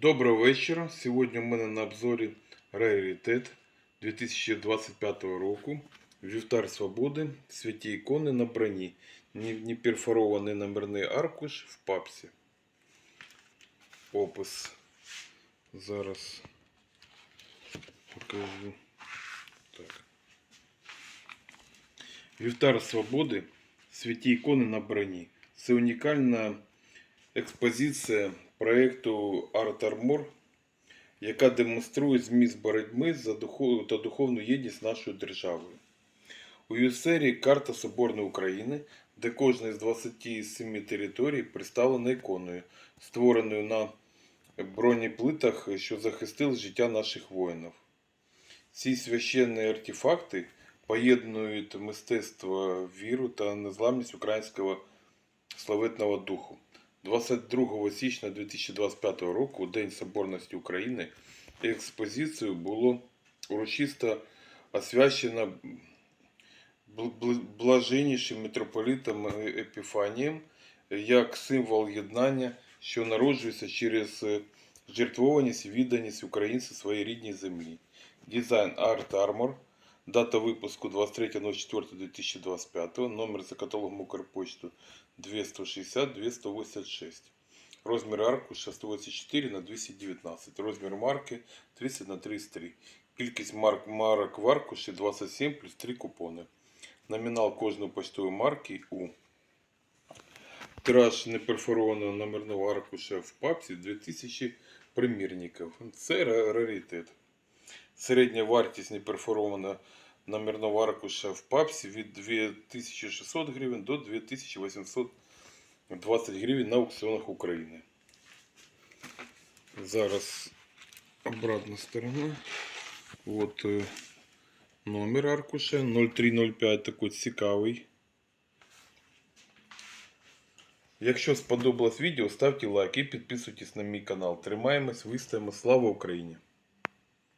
Доброго вечора. Сьогодні у мене на обзорі раритет 2025 року. Вівтар Свободи, святі ікони на броні. Не перфорований номерний аркуш в папсі. Опис. Зараз покажу. Так. Вівтар Свободи, святі ікони на броні. Це унікальна експозиція проєкту Art Armor, яка демонструє зміст боротьби за духов... та духовну єдність нашою державою. У її серії карта Соборної України, де кожна з 27 територій представлена іконою, створеною на бронеплитах, що захистили життя наших воїнів. Ці священні артефакти поєднують мистецтво, віру та незламність українського славетного духу. 22 січня 2025 року, День Соборності України, експозицію було урочисто бл- блаженнішим митрополитом Епіфанієм як символ єднання, що народжується через е, жертвованість і відданість українців своїй рідній землі. Дизайн Art Armor, дата випуску 23.04.2025, номер за каталогом Укрпочту 260 286. Розмір аркуша 124 на 219. Розмір марки 30 на 33. Кількість марк, марок в аркуші 27 плюс 3 купони. Номінал кожної почтової марки У. Тираж неперфорованого номерного аркуша в папці 2000 примірників. Це раритет. Середня вартість неперфорованого номерного аркуша в папсі від 2600 гривень до 2820 гривень на аукціонах України. Зараз обратна сторона. От е, номер аркуша 0305, такий цікавий. Якщо сподобалось відео, ставте лайк і підписуйтесь на мій канал. Тримаємось, вистоїмо. Слава Україні!